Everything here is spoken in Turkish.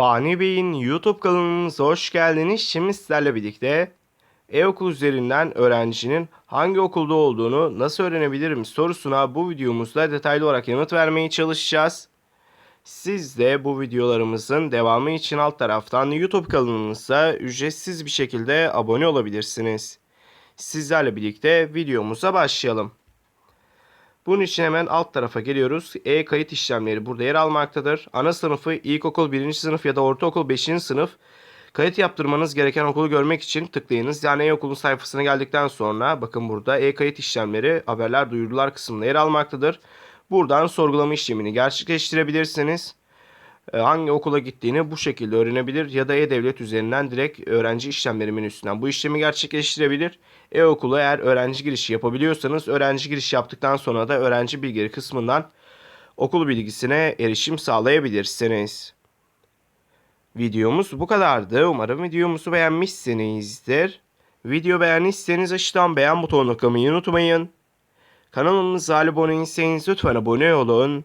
Fani Bey'in YouTube kanalımıza hoş geldiniz. Şimdi sizlerle birlikte e-okul üzerinden öğrencinin hangi okulda olduğunu nasıl öğrenebilirim sorusuna bu videomuzda detaylı olarak yanıt vermeye çalışacağız. Siz de bu videolarımızın devamı için alt taraftan YouTube kanalımıza ücretsiz bir şekilde abone olabilirsiniz. Sizlerle birlikte videomuza başlayalım. Bunun için hemen alt tarafa geliyoruz. E-kayıt işlemleri burada yer almaktadır. Ana sınıfı ilkokul 1. sınıf ya da ortaokul 5. sınıf kayıt yaptırmanız gereken okulu görmek için tıklayınız. Yani e-okulun sayfasına geldikten sonra bakın burada e-kayıt işlemleri haberler duyurular kısmında yer almaktadır. Buradan sorgulama işlemini gerçekleştirebilirsiniz. Ee, Hangi okula gittiğini bu şekilde öğrenebilir ya da e-devlet üzerinden direkt öğrenci işlemleri menüsünden bu işlemi gerçekleştirebilir. E-okula eğer öğrenci girişi yapabiliyorsanız öğrenci giriş yaptıktan sonra da öğrenci bilgileri kısmından okul bilgisine erişim sağlayabilirsiniz. Videomuz bu kadardı. Umarım videomuzu beğenmişsinizdir. Video beğendiyseniz aşağıdan beğen butonuna tıklamayı unutmayın. Kanalımıza abone değilseniz lütfen abone olun.